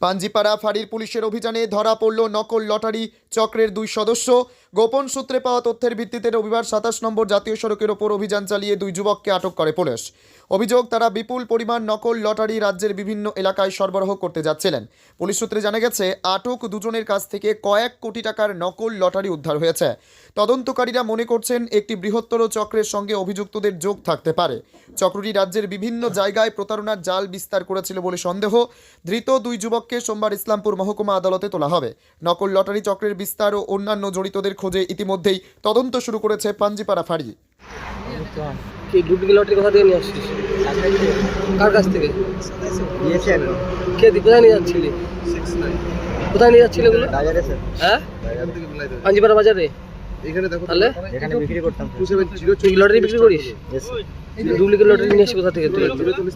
পাঞ্জিপাড়া ফাঁড়ির পুলিশের অভিযানে ধরা পড়ল নকল লটারি চক্রের দুই সদস্য। গোপন সূত্রে পাওয়া তথ্যের ভিত্তিতে রবিবার সাতাশ নম্বর জাতীয় সড়কের ওপর অভিযান চালিয়ে দুই যুবককে আটক করে পুলিশ। অভিযোগ, তারা বিপুল পরিমাণ নকল লটারি রাজ্যের বিভিন্ন এলাকায় সরবরাহ করতে যাচ্ছিলেন। পুলিশ সূত্রে জানা গেছে, আটক দুজনের কাছ থেকে কয়েক কোটি টাকার নকল লটারি উদ্ধার হয়েছে। তদন্তকারীরা মনে করছেন, একটি বৃহত্তর চক্রের সঙ্গে অভিযুক্তদের যোগ থাকতে পারে। চক্রটি রাজ্যের বিভিন্ন জায়গায় প্রতারণার জাল বিস্তার করেছিল বলে সন্দেহ। ধৃত দুই যুবককে সোমবার ইসলামপুর মহকুমা আদালতে তোলা হবে। নকল লটারি চক্রের বিস্তার ও অন্যান্য জড়িতদের খোঁজে ইতিমধ্যেই তদন্ত শুরু করেছে পাঞ্জিপাড়া ফাঁড়ি। কি ডুপ্লিকেট লটারি কোথা থেকে নিয়ে আসছিস? কার কাছ থেকে? দিয়েছি কে দি কোথায় নিয়ে যাচ্ছিলি? কোথায় নিয়ে যাচ্ছিলি এগুলো বাজারে স্যার হ্যাঁ? পাঞ্জিপাড়া বাজারে? এখানে দেখো তাহলে? এখানে বিক্রি করতাম। টু সেভেন জিরো তুই লটারি বিক্রি করিস? ডুপ্লিকেট লটারি নিয়ে আসি কোথা থেকে তুই?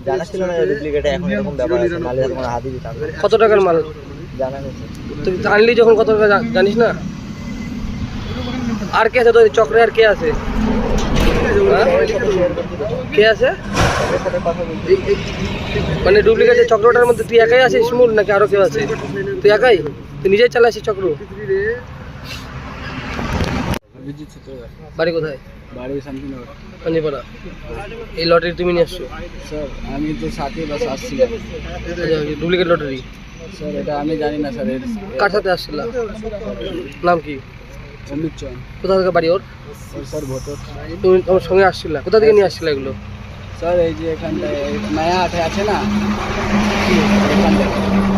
জানা ছিল না ডুপ্লিকেট এখন এরকম ব্যাপার আছে। নাহলে হাতে দিতাম কত টাকার মাল? জানা নেই তুই আনলি যখন কত টাকা জানিস না? আর কে আছে তোর চক্রে আর কে আছে? হ্যাঁ? কে আছে? মানে ডুপ্লিকেট চক্রটার মধ্যে তুই একাই আছিস মূল নাকি আরও কেউ আছে? তুই একাই? তুই নিজেই চালাইছিস চক্র? বাড়ি কোথায়? বাড়ি শান্তিনগর পাঞ্জিপাড়া এই লটারি তুমি নিয়ে আসছো? স্যার আমি তো সাথে বাস আসছিলাম ডুপ্লিকেট লটারি। স্যার এটা আমি জানি না স্যার কার সাথে আসছিল? নাম কি? অমিত চন কোথা থেকে বাড়ি ওর? স্যার ভোটর তুমি তোমার সঙ্গে আসছিল? কোথা থেকে নিয়ে আসছিল এগুলো? স্যার এই যে এখানটায় মায়া আছে না? এখানটায়।